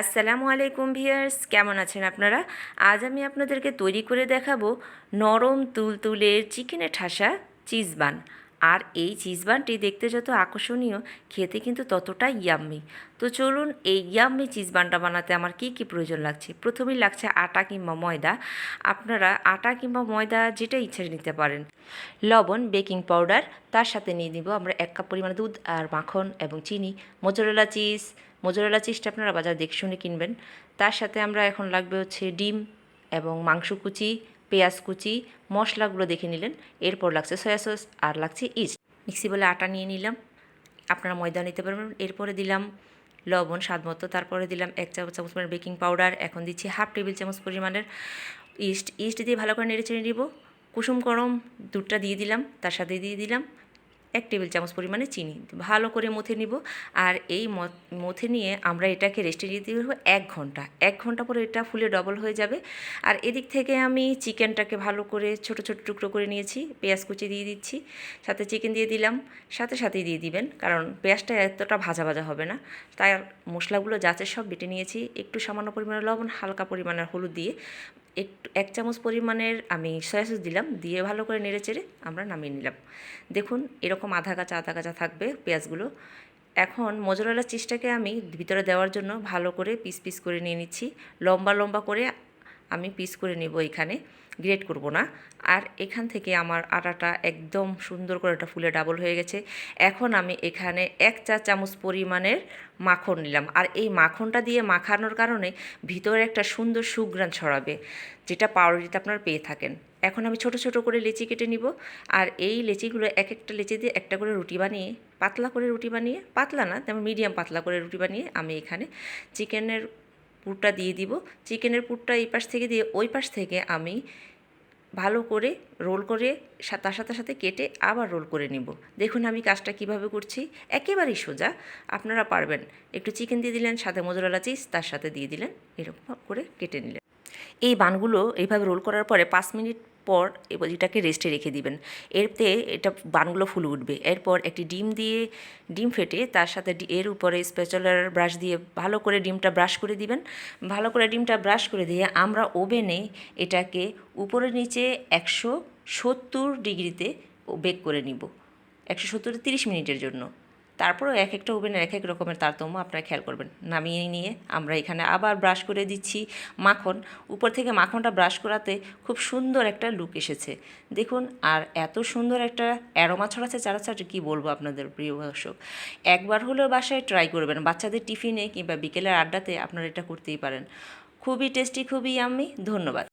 আসসালামু আলাইকুম ভিয়ার্স, কেমন আছেন আপনারা? আজ আমি আপনাদেরকে তৈরি করে দেখাবো নরম তুলতুলের চিকেনের ঠাসা চিজ বান। আর এই চিজ বানটি দেখতে যত আকর্ষণীয়, খেতে কিন্তু ততটাই ইয়াম্মি তো চলুন এই ইয়াম্মি চিজ বানটা বানাতে আমার কি কি প্রয়োজন লাগছে? প্রথমেই লাগছে আটা কিংবা ময়দা। আপনারা আটা কিংবা ময়দা যেটা ইচ্ছে নিতে পারেন। লবণ, বেকিং পাউডার, তার সাথে নিয়ে নিব আমরা এক কাপ পরিমাণে দুধ আর মাখন এবং চিনি মোজরেলা চিজ মোজরেলা চিজটা আপনারা বাজার দেখে শুনে কিনবেন। তার সাথে আমরা এখন লাগবে হচ্ছে ডিম এবং মাংস কুচি, পেঁয়াজ কুচি, মশলাগুলো দেখে নিলেন। এরপর লাগছে সয়া সস আর লাগছে ইস্ট। মিক্সি বলে আটা নিয়ে নিলাম। আপনারা ময়দা নিতে পারবেন। এরপরে দিলাম লবণ স্বাদ মতো। তারপরে দিলাম এক চামচ চামচ পরিমাণ বেকিং পাউডার। এখন দিচ্ছি হাফ টেবিল চামচ পরিমাণের ইস্ট। ইস্ট দিয়ে ভালো করে নেড়ে চেড়ে নিব। কুসুম গরম দুধটা দিয়ে দিলাম। তার সাথে দিয়ে দিলাম এক টেবিল চামচ পরিমাণে চিনি ভালো করে মথে নিব আর এই মথে নিয়ে আমরা এটাকে রেস্টে দিয়ে দেবো এক ঘণ্টা। এক ঘণ্টা পরে এটা ফুলে ডবল হয়ে যাবে। আর এদিক থেকে আমি চিকেনটাকে ভালো করে ছোট ছোট টুকরো করে নিয়েছি, পেঁয়াজ কুচি দিয়ে দিচ্ছি, সাথে চিকেন দিয়ে দিলাম, সাথে, সাথেই দিয়ে দিবেন, কারণ পেঁয়াজটা এতটা ভাজা ভাজা হবে না। তাই মশলাগুলো যাচ্ছে সব বেটে নিয়েছি, একটু সামান্য পরিমাণে লবণ, হালকা পরিমাণের হলুদ দিয়ে। একটু, এক চামচ পরিমাণের আমি সয়া সস দিলাম, দিয়ে ভালো করে নেড়ে চেড়ে আমরা নামিয়ে নিলাম। দেখুন, এরকম আধা কাঁচা আধা কাঁচা থাকবে পেঁয়াজগুলো। এখন মোজরালা চিজটাকে আমি ভিতরে দেওয়ার জন্য ভালো করে পিস পিস করে নিয়ে নিচ্ছি। লম্বা লম্বা করে আমি পিস করে নেব এখানে গ্রেট করব না। আর এখান থেকে আমার আটাটা একদম সুন্দর করে এটা ফুলে ডাবল হয়ে গেছে। এখন আমি এখানে এক চা চামচ পরিমাণের মাখন নিলাম। আর এই মাখনটা দিয়ে মাখানোর কারণে ভিতরে একটা সুন্দর সুগ্রান ছড়াবে, যেটা পাউরুটিতে আপনারা পেয়ে থাকেন। এখন আমি ছোট ছোট করে লেচি কেটে নিব। আর এই লেচিগুলো এক একটা লেচি দিয়ে একটা করে রুটি বানিয়ে, পাতলা করে রুটি বানিয়ে, পাতলা না, তেমন মিডিয়াম পাতলা করে রুটি বানিয়ে আমি এখানে চিকেনের পুরটা দিয়ে দিব। চিকেনের পুরটা এই পাশ থেকে দিয়ে ওই পাশ থেকে আমি ভালো করে রোল করে তার সাথে সাথে কেটে আবার রোল করে নিব। দেখুন আমি কাজটা কীভাবে করছি। একেবারেই সোজা। আপনারা পারবেন। একটু চিকেন দিয়ে দিলেন, সাথে মজুরালা চিজ, তার সাথে দিয়ে দিলেন। এরকম করে কেটে নিলেন। এই বানগুলো এইভাবে রোল করার পরে পাঁচ মিনিট পর এটাকে রেস্টে রেখে দিবেন। এরতে এটা বানগুলো ফুলে উঠবে। এরপর একটি ডিম দিয়ে ডিম ফেটে তার সাথে এর উপরে স্পেচালার ব্রাশ দিয়ে ভালো করে ডিমটা ব্রাশ করে দিবেন। ভালো করে ডিমটা ব্রাশ করে দিয়ে আমরা ওভেনে এটাকে উপরে নিচে একশো সত্তর ডিগ্রিতে বেক করে নিব। একশো সত্তর তিরিশ মিনিটের জন্য। তারপরেও এক একটা ওভেনের এক এক রকমের তারতম্য আপনারা খেয়াল করবেন। নামিয়ে নিয়ে আমরা এখানে আবার ব্রাশ করে দিচ্ছি মাখন। উপর থেকে মাখনটা ব্রাশ করাতে খুব সুন্দর একটা লুক এসেছে। দেখুন, আর এত সুন্দর একটা অ্যারোমা ছড়াচ্ছে চারাচাটি, কী বলব আপনাদের প্রিয় দর্শক? একবার হলেও বাসায় ট্রাই করবেন। বাচ্চাদের টিফিনে কিংবা বিকেলের আড্ডাতে আপনারা এটা করতেই পারেন। খুবই টেস্টি, খুবই আমি ধন্যবাদ।